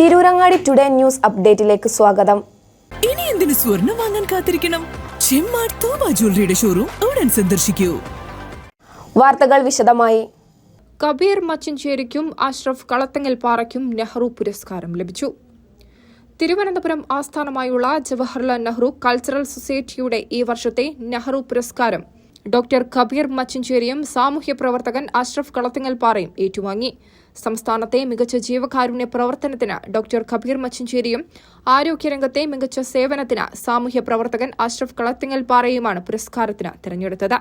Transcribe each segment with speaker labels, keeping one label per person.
Speaker 1: Tirurangadi today news അപ്ഡേറ്റിലേക്ക് സ്വാഗതം.
Speaker 2: ഇനി എന്തിനു സ്വർണം വാങ്ങാൻ കാത്തിരിക്കണം? ചെമ്മാർ തോമ ജ്വല്ലറിയുടെ ഷോറൂം ഉടൻ സന്ദർശിക്കൂ.
Speaker 1: വാർത്തകൾ വിശദമായി.
Speaker 3: കബീർ മച്ചിഞ്ചേരിക്കും അഷ്റഫ് കളത്തങ്ങൽ പാറയ്ക്കും നെഹ്റു പുരസ്കാരം ലഭിച്ചു. തിരുവനന്തപുരം ആസ്ഥാനമായുള്ള ജവഹർലാൽ നെഹ്റു കൾച്ചറൽ സൊസൈറ്റിയുടെ ഈ വർഷത്തെ നെഹ്റു പുരസ്കാരം ഡോക്ടർ കബീർ മച്ചിഞ്ചേരിയും സാമൂഹ്യ പ്രവർത്തകൻ അഷ്റഫ് കളത്തിങ്ങൽ പാറയും ഏറ്റുവാങ്ങി. സംസ്ഥാനത്തെ മികച്ച ജീവകാരുണ്യ പ്രവർത്തനത്തിന് ഡോക്ടർ കബീർ മച്ചിഞ്ചേരിയും ആരോഗ്യരംഗത്തെ മികച്ച സേവനത്തിന് സാമൂഹ്യ പ്രവർത്തകൻ അഷ്റഫ് കളത്തിങ്ങൽ പാറയുമാണ് പുരസ്കാരത്തിന് തിരഞ്ഞെടുത്തത്.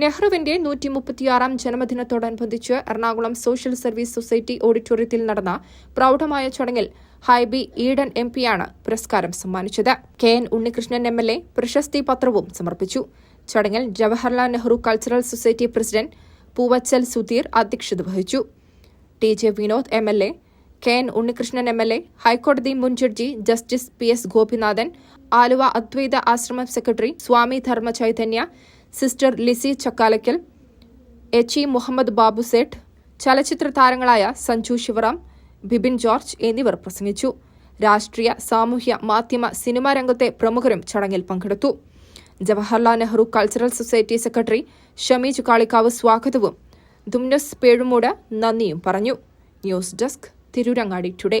Speaker 3: നെഹ്റുവിന്റെ നൂറ്റി മുപ്പത്തിയാറാം ജന്മദിനത്തോടനുബന്ധിച്ച് എറണാകുളം സോഷ്യൽ സർവീസ് സൊസൈറ്റി ഓഡിറ്റോറിയത്തിൽ നടന്ന പ്രൌഢമായ ചടങ്ങിൽ ഹൈബി ഈഡൻ എം പിയാണ് പുരസ്കാരം സമ്മാനിച്ചത്. K N Unnikrishnan M L A പ്രശസ്തി പത്രവും സമർപ്പിച്ചു. ചടങ്ങിൽ Jawaharlal Nehru cultural society president Poovachal Sudheer അധ്യക്ഷത വഹിച്ചു. T J Vinod M L A K N Unnikrishnan M L A ഹൈക്കോടതി മുൻ judge justice P S Gopinathan Aluva Advaita Ashramam secretary Swami Dharma Chaitanya sister Lissy Chakkalakkal H E Muhammad Babu Sait ചലച്ചിത്ര താരങ്ങളായ Sanju Sivaram Bibin George എന്നിവർ പ്രസംഗിച്ചു. രാഷ്ട്രീയ സാമൂഹ്യ മാധ്യമ cinema രംഗത്തെ പ്രമുഖരും ചടങ്ങിൽ പങ്കെടുത്തു. Jawaharlal Nehru cultural society secretary Shameej Kalikavu സ്വാഗതവും. ദുംനസ് പേഴുമൂട് നന്ദിയും പറഞ്ഞു. News desk Tirurangadi today.